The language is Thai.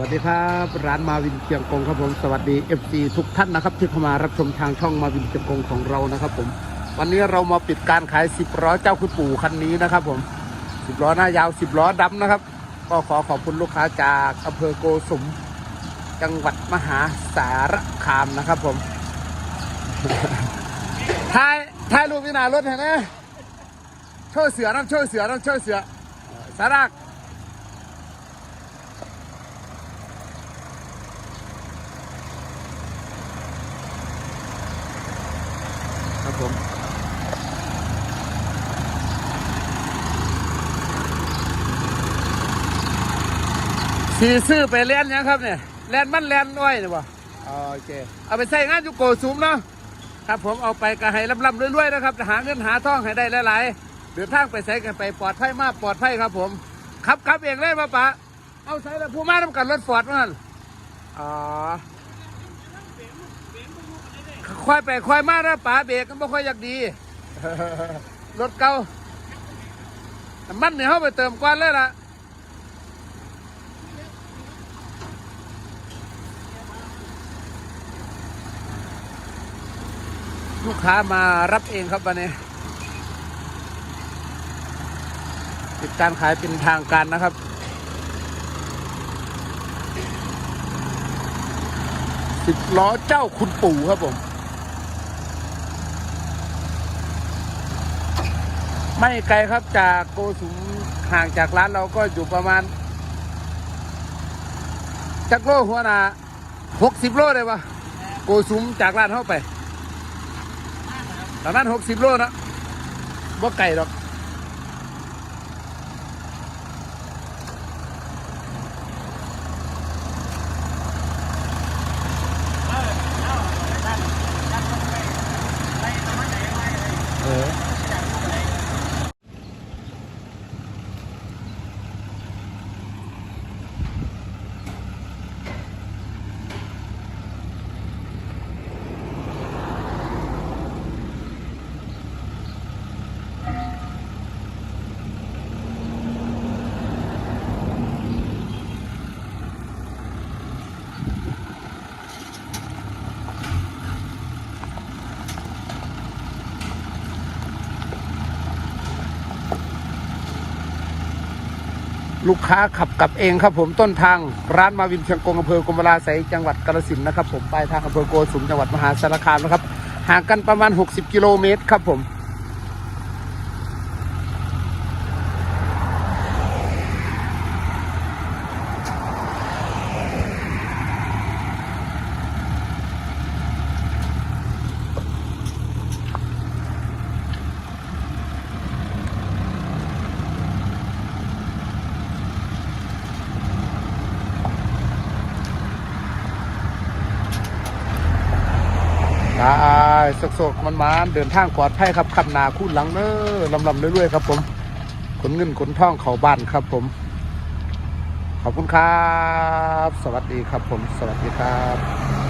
วัสดีครับ ร้านมาวินเชียงกงครับผมสวัสดี FC ทุกท่านนะครับ ที่เข้ามารับชมทางช่องมาวินเชียงกงของเรานะครับ ผม วันนี้เรามาปิดการขาย 10ล้อเจ้าคุณปู่คันนี้นะครับ ผม 10ล้อหน้ายาว 10ล้อดำนะครับ ก็ขอขอบคุณลูกค้าจากอำเภอโกสุมจังหวัดมหาสารคามนะครับ ผมถ่ายถ่ายรูปวินารถเห็นไหมโชว์เสือน้ำโชว์เสือน้ำโชว์เสือสารัก ครับผมสีซื้อไปเล่นยังครับเนี่ยแลนมันแลนอ้อยเนี่ยบ่โอเค เอาไปใส่งานอยู่โกสูมเนาะครับผมเอาไปกระให้ลำๆรวยๆนะครับหาเงินหาทองให้ได้หลายๆเดินทางไปใส่กันไปปลอดภัยมากปลอดภัยครับผมขับขับเองเลยมาปะเอาใส่แล้วผู้มาทำกันรถฟอร์ดมันอ๋อ ค่อยไปค่อยมานะป๋าเบรกก็ไม่ค่อยอยากดี รถเก่าน้ำมันเนี่ยเขาไปเติมกวนเลยล่ะลูกค้ามารับเองครับวันนี้ปิดการขายเป็นทางการนะครับ สิบล้อเจ้าคุณปู่ครับผม ไม่ไกลครับจากโกสุมห่างจากร้านเราก็อยู่ประมาณจักโลหัวนาหกสิบโลได้ปะโกสุมจากร้านเข้าไปประมาณหกสิบโลนะว่าไกลหรอกเออ ลูกค้าขับกลับเองครับผมต้นทางร้านมาวินเชียงกงอำเภอกรมลาไสยจังหวัดกาฬสินธุ์นะครับผมปลายทางอำเภอโกสุมจังหวัดมหาสารคามนะครับห่างกันประมาณ 60 กิโลเมตรครับผม ได้สกๆมันมาเดินทางปลอดภัยครับขับนาคู่หลังเนอลำลำเรื่อยๆครับผมขนเงินขนทองเข่าบ้านครับผม ขอบคุณครับ สวัสดีครับผม สวัสดีครับ